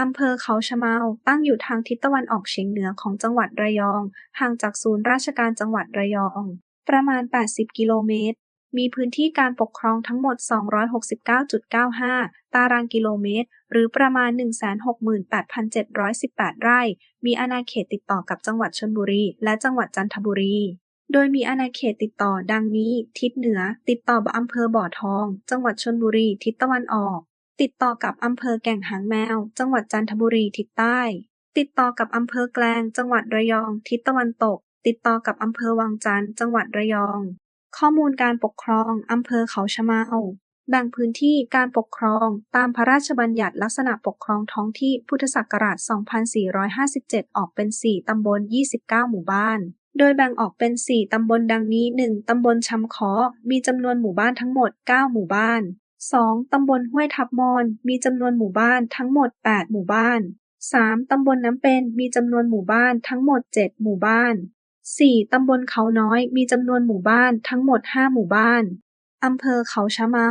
อำเภอเขาชะเมา ตั้งอยู่ทางทิศตะวันออกเฉียงเหนือของจังหวัดระยอง ห่างจากศูนย์ราชการจังหวัดระยอง ประมาณ 80 กิโลเมตร มีพื้นที่การปกครองทั้งหมด 269.95 ตารางกิโลเมตร หรือประมาณ 168,718 ไร่ มีอาณาเขตติดต่อกับจังหวัดชลบุรี และจังหวัดจันทบุรี โดยมีอาณาเขตติดต่อดังนี้ ทิศเหนือ ติดต่อกับอำเภอบ่อทอง จังหวัดชลบุรี ทิศตะวันออก ติดต่อกับอำเภอแก่งหางแมว จังหวัดจันทบุรีทิศใต้ ติดต่อกับอำเภอแกลง จังหวัดระยอง ทิศตะวันตก ติดต่อกับอำเภอวังจันทร์ จังหวัดระยอง ข้อมูลการปกครองอำเภอเขาชะเมาแบ่งพื้นที่การปกครองตามพระราชบัญญัติลักษณะปกครองท้องที่พุทธศักราช 2457 ออกเป็น 4 ตำบล 29 หมู่บ้าน โดยแบ่งออกเป็น 4 ตำบลดังนี้ 1. ตำบลชำค้อมีจำนวนหมู่บ้านทั้งหมด 9 หมู่บ้าน 2. ตำบลห้วยทับมอน มีจำนวนหมู่บ้านทั้งหมด8หมู่บ้าน 3. ตำบลน้ำเป็น มีจำนวนหมู่บ้านทั้งหมด7หมู่บ้าน 4. ตำบลเขาน้อย มีจำนวนหมู่บ้านทั้งหมด5หมู่บ้านอำเภอเขาชะเมา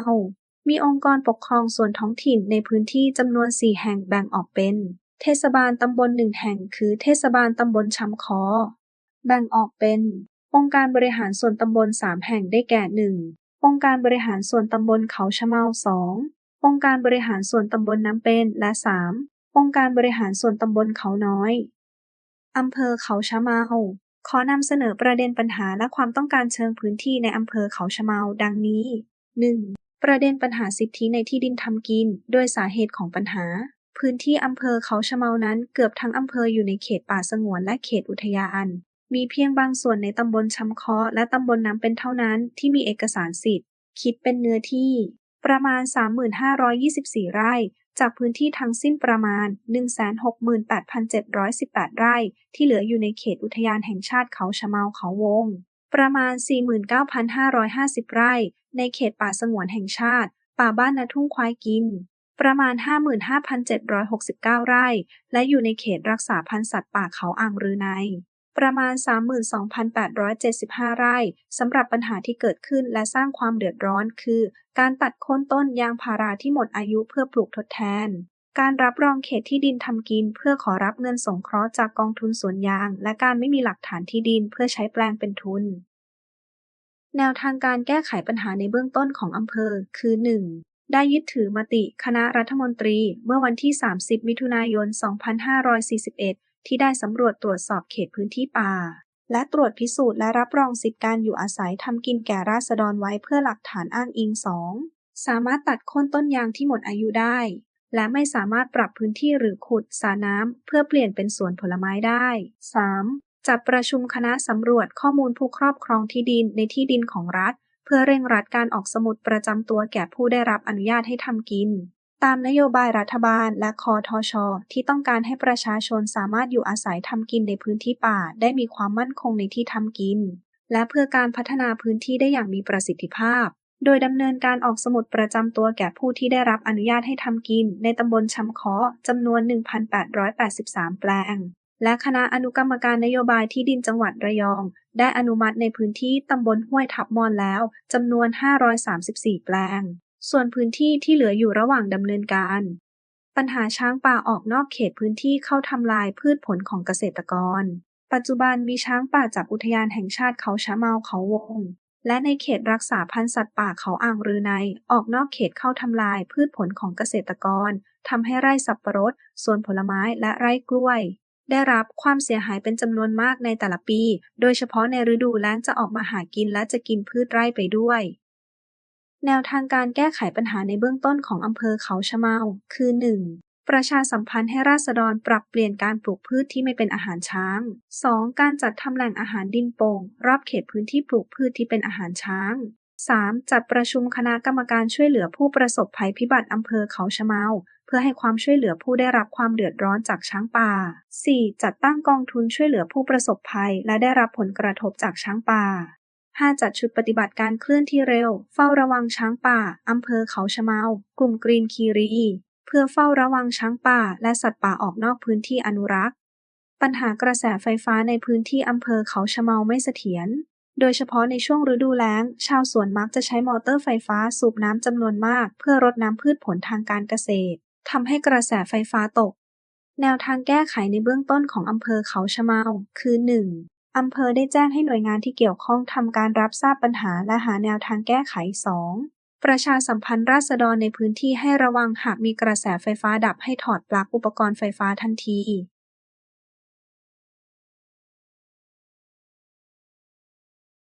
มีองค์กรปกครองส่วนท้องถิ่นในพื้นที่จำนวน4แห่งแบ่งออกเป็น เทศบาลตำบลหนึ่งแห่งคือเทศบาลตำบลชำคอ แบ่งออกเป็น องค์การบริหารส่วนตำบล3แห่งได้แก่ 1. องค์การบริหารส่วนตำบลเขาชะเมา 2. องค์การบริหารส่วนตำบลน้ำเป็น และ 3. องค์การบริหารส่วนตำบลเขาน้อย อำเภอเขาชะเมา ขอนำเสนอประเด็นปัญหาและความต้องการเชิงพื้นที่ในอำเภอเขาชะเมา ดังนี้ 1. ประเด็นปัญหาสิทธิในที่ดินทำกิน โดยสาเหตุของปัญหา พื้นที่อำเภอเขาชะเมานั้นเกือบทั้งอำเภออยู่ในเขตป่าสงวนและเขตอุทยาน มีเพียงบางส่วนในตำบลชำค้อและตำบลน้ำเป็นเท่านั้นที่มีเอกสารสิทธิ์ คิดเป็นเนื้อที่ ประมาณ 3524 ไร่ จากพื้นที่ทั้งสิ้นประมาณ 168,718 ไร่ ที่เหลืออยู่ในเขตอุทยานแห่งชาติเขาชะเมาเขาวง ประมาณ 49,550 ไร่ ในเขตป่าสงวนแห่งชาติ ป่าบ้านนาทุ่งควายกินประมาณ 55,769 ไร่ และอยู่ในเขตรักษาพันธุ์สัตว์ป่าเขาอ่างรือใน ประมาณ 32,875 ไร่สำหรับปัญหาที่เกิดขึ้นและสร้างความเดือดร้อน คือ การตัดโค่นต้นยางพาราที่หมดอายุเพื่อปลูกทดแทน การรับรองเขตที่ดินทำกิน เพื่อขอรับเงินสงเคราะห์จากกองทุนสวนยาง และการไม่มีหลักฐานที่ดินเพื่อใช้แปลงเป็นทุน แนวทางการแก้ไขปัญหาในเบื้องต้นของอำเภอ คือ 1. ได้ยึดถือมติคณะรัฐมนตรีเมื่อวันที่ 30 มิถุนายน 2541 ที่ได้สำรวจตรวจสอบเขตพื้นที่ป่า และตรวจพิสูจน์และรับรองสิทธิการอยู่อาศัยทำกินแก่ราษฎรไว้เพื่อหลักฐานอ้างอิง 2. สามารถตัดโค่นต้นยางที่หมดอายุได้ และไม่สามารถปรับพื้นที่หรือขุดสระน้ำเพื่อเปลี่ยนเป็นสวนผลไม้ได้ 3. จัดประชุมคณะสำรวจข้อมูลผู้ครอบครองที่ดินในที่ดินของรัฐ เพื่อเร่งรัดการออกสมุดประจำตัวแก่ผู้ได้รับอนุญาตให้ทำกิน ตามนโยบายรัฐบาลและคอทช ที่ต้องการให้ประชาชนสามารถอยู่อาศัยทำกินในพื้นที่ป่าได้มีความมั่นคงในที่ทำกิน และเพื่อการพัฒนาพื้นที่ได้อย่างมีประสิทธิภาพ โดยดำเนินการออกสมุดประจำตัวแก่ผู้ที่ได้รับอนุญาตให้ทำกิน ในตำบลชำค้อจำนวน 1,883 แปลง และคณะอนุกรรมการนโยบายที่ดินจังหวัดระยอง ได้อนุมัติในพื้นที่ตำบลห้วยทับมอนแล้วจำนวน 534 แปลง ส่วนพื้นที่ที่เหลืออยู่ระหว่างดำเนินการ ปัญหาช้างป่าออกนอกเขตพื้นที่เข้าทำลายพืชผลของเกษตรกร ปัจจุบันมีช้างป่าจากอุทยานแห่งชาติเขาชะเมาเขาวง และในเขตรักษาพันธุ์สัตว์ป่าเขาอ่างรือใน ออกนอกเขตเข้าทำลายพืชผลของเกษตรกรทำให้ไร่สับปะรด สวนผลไม้และไร่กล้วยได้รับความเสียหายเป็นจำนวนมากในแต่ละปี โดยเฉพาะในฤดูแล้งจะออกมาหากินและจะกินพืชไร่ไปด้วย แนวทางการแก้ไขปัญหาในเบื้องต้นของอำเภอเขาชะเมา คือ 1. ประชาสัมพันธ์ให้ราษฎรปรับเปลี่ยนการปลูกพืชที่ไม่เป็นอาหารช้าง 2. การจัดทำแหล่งอาหารดินโป่ง รอบเขตพื้นที่ปลูกพืชที่เป็นอาหารช้าง 3. จัดประชุมคณะกรรมการช่วยเหลือผู้ประสบภัยพิบัติอำเภอเขาชะเมา เพื่อให้ความช่วยเหลือผู้ได้รับความเดือดร้อนจากช้างป่า 4. จัดตั้งกองทุนช่วยเหลือผู้ประสบภัย และได้รับผลกระทบจากช้างป่า 5. จัดชุดปฏิบัติการเคลื่อนที่เร็ว เฝ้าระวังช้างป่า อำเภอเขาชะเมา กลุ่มกรีนคีรี เพื่อเฝ้าระวังช้างป่า และสัตว์ป่าออกนอกพื้นที่อนุรักษ์ ปัญหากระแสไฟฟ้าในพื้นที่อำเภอเขาชะเมาไม่เสถียร โดยเฉพาะในช่วงฤดูแล้ง ชาวสวนมักจะใช้มอเตอร์ไฟฟ้าสูบน้ำจำนวนมาก เพื่อรดน้ำพืชผลทางการเกษตรทำให้กระแสไฟฟ้าตก แนวทางแก้ไขในเบื้องต้นของอำเภอเขาชะเมาคือ 1. อำเภอได้แจ้งให้หน่วยงานที่เกี่ยวข้องทำการรับทราบปัญหาและหาแนวทางแก้ไข 2. ประชาสัมพันธ์ราษฎรในพื้นที่ให้ระวังหากมีกระแสไฟฟ้าดับให้ถอดปลั๊กอุปกรณ์ไฟฟ้าทันที